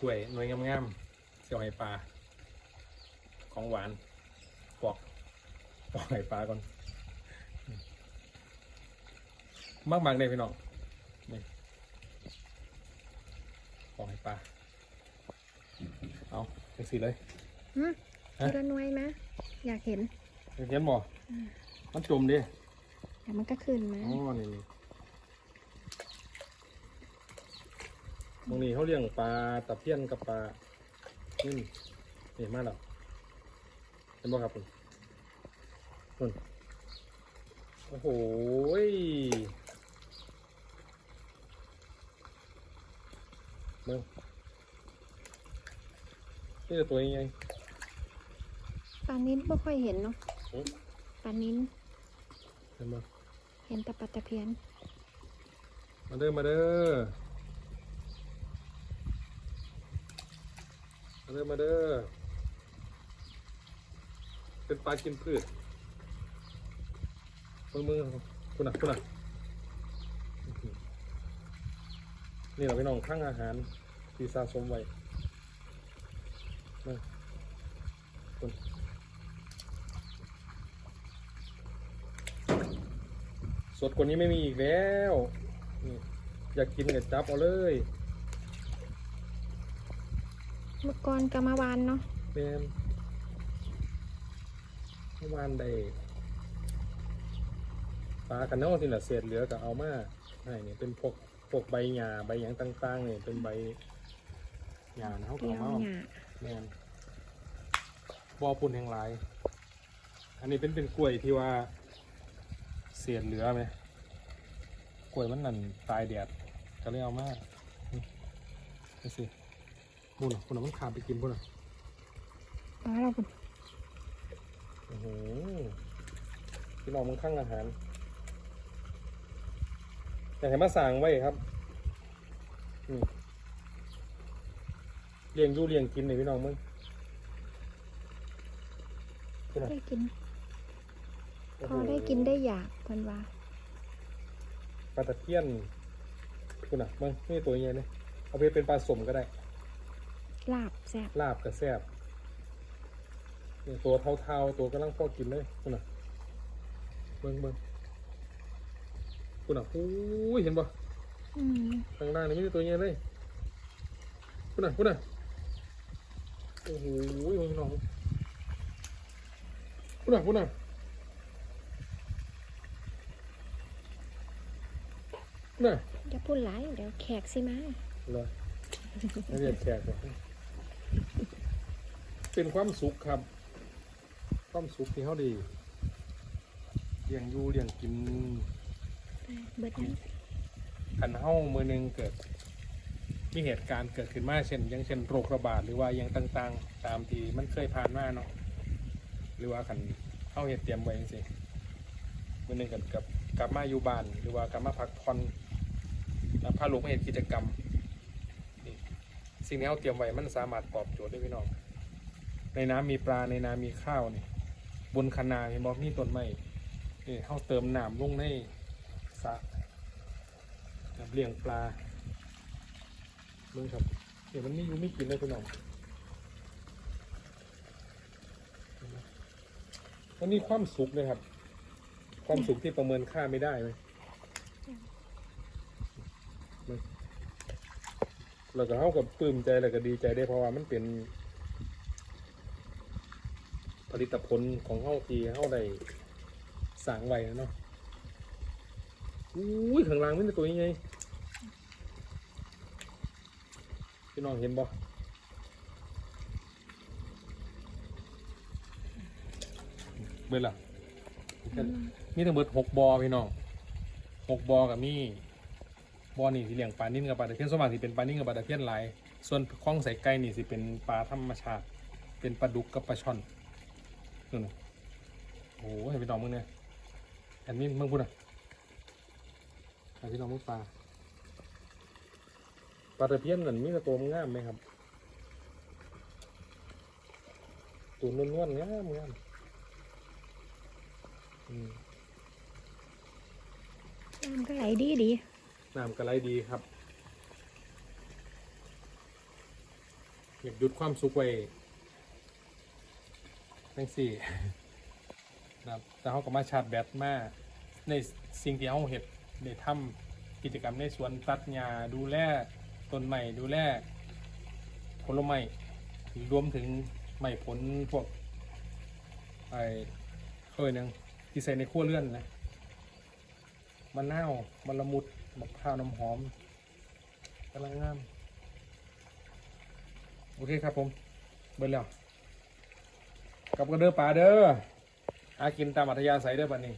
กล้วยหน่วยงามๆเสี่ยวไห้ปลา ของหวานปอกปอกไห้ปลาก่อนมากมากๆเลยพี่น้องนี่ปอกไห้ปลา เอาจังสีเลยหืมฮะทีละหน่วยไหมอยากเห็น เห็นบ่มันจมดิเดี๋ยวมันก็ขึ้นมาอ๋อนี่ นี่ตรงนี้เขาเลี้ยงปลาตะเพียนกับปลานี่นี่มาแล้วเห็นบ่ครับคุณคุณโอ้โหยเบิ่งนี่จะตัวยังไงปลานิ้นไม่ค่อยเห็นเนาะอืมปลานิ้นเห็นบ่เห็นแต่ปลาตะเพียน มาเด้อ มาเด้อ มา เด้อมาเด้อ เป็นปลากินพืชมือมือคุณน่ะคุณน่ะนี่เราไปน้องข้างอาหารที่สะสมไว้มาคุณสดกว่านี้ไม่มีอีกแล้ว อยากกินก็จับเอาเลย เมื่อก่อนกรรมาวานเนาะแมนเมื่อวานได้ปลากันเนาะที่ละเศษเหลือก็เอามาให้นี่เป็นพวกพวกใบหญ้าใบหยังต่างๆนี่เป็นใบหญ้านะเขาก็เกี่ยเอาวมาหยาแมนบอปุ่นแห่งหลาย อันนี้เป็นเป็นกล้วยที่ว่าเศษเหลือไหมกล้วยมันนั่นตายแดดก็เลยเอามานี่นี่สิ พุ่นน่ะพุ่นน่ะมันขาดไปกินพุ่นน่ะปลาเราปุ่นโอ้โหพี่น้องมึงข้างอาหารอยากให้มาสั่งไว้ครับนี่เลี้ยงอยู่เลี้ยงกินเลยพี่น้องมึงนี่นะได้กินโอ้พโหอได้กินได้อยากเพิ่นว่าปลาตะเพียนคุณน่ะมึงนี่ตัวใหญ่เลยเอาไปเป็นปลาสมก็ได้ ลาบแซ่บลาบกับแซ่บนี่ตัวเทาๆตัวกำลังพอกินเลยคุณน่ะเบิ้งเบิ้งคุณน่ะอู้ยเห็นปะอืมข้างล่างนี่ไม่ได้ตัวใหญ่เลยคุณน่ะคุณน่ะโอ้โหพี่น้องคุณน่ะคุณน่ะคุณน่ะอย่าพูดหลายเดี๋ยวแขกสิมาเหรอไม่เรียกแขกหรอก เป็นความสุขครับ ความสุขที่เขาดีเลี้ยงอยู่เลี้ยงกินเบิดนั้นขันเฮ้ามือหนึ่งเกิด มีเหตุการณ์เกิดขึ้นมาเช่นยังเช่นโรคระบาดหรือว่ายังต่างๆ ตามที่มันเคยผ่านมาเนาะหรือว่าขันเฮ้าเหตุเตรียมไว้จังมือหนึ่งกับกับกลับมาอยู่บ้านหรือว่ากลับมาพักผ่อนพาลูกมาเห็นกิจกรรมสิ่งที่เขาเตรียมไว้มันสามารถตอบโจทย์ได้พี่น้อง ในน้ำมีปลาในนามีข้าวนี่บนคะนาเห็นบอกมีต้นไม้นี่เขาเติมน้ำลงในสระเลี้ยงปลาเบิ่งครับเดี๋ยวมันไม่ยูไม่กินเลยพี่น้องมันนี่ความสุขเลยครับ ความสุขที่ประเมินค่าไม่ได้เลยมันแล้วก็เท่ากับปลื้มใจแล้วก็ดีใจได้เพราะว่ามันเป็น ผลิตผลของเฮาที่เฮาได้สางไว้นะเนาะอุ้ยข้างล่างมันเป็นตัวยังไงพี่น้องเห็นบ่เบิดล่ะมีทั้งเบิดหกบอพี่น้องหกบอกับมีบอนี่สิเหลี้ยงปลานิ่นกับปลาตะเพียนส่วนมากสิเป็นปลานิ่นกับปลาตะเพียนลาย ส่วนคล้องใส่ไก่นี่สิเป็นปลาธรรมชาติ เป็นปลาดุกกับปลาช่อน นู่นน่ะโอ้โหให้พี่น้องมึงเนี่ยอันนี้มึงพูดอะให้พี่น้องมึงปลาปลาตะเพียนนั่นมีแต่ตัวงามไหมครับตัวนวลๆงามงามอืมน้ำก็ไหลดีดีน้ำกระไรดีครับอยากหยุดความสุขไว้ ทั้งสี่นะครับแต่เขาก็มาชาร์จแบตมาในสิ่งที่เขาเห็ดได้ำกิจกรรมในสวนตัดหญ้าดูแลต้นไม้ดูแลผลไม้รวมถึงไม้ผลพวกไอ้เคยนึงที่ใส่ในขั้วเลื่อนนะมะนาวมะละมุดมะพร้าวน้ำหอมกำลังงาม โอเคครับผม เบิร์แล้ว กับกันเด้อป่าเด้อหากินตามอัธยาศัยเด้อบัดนี้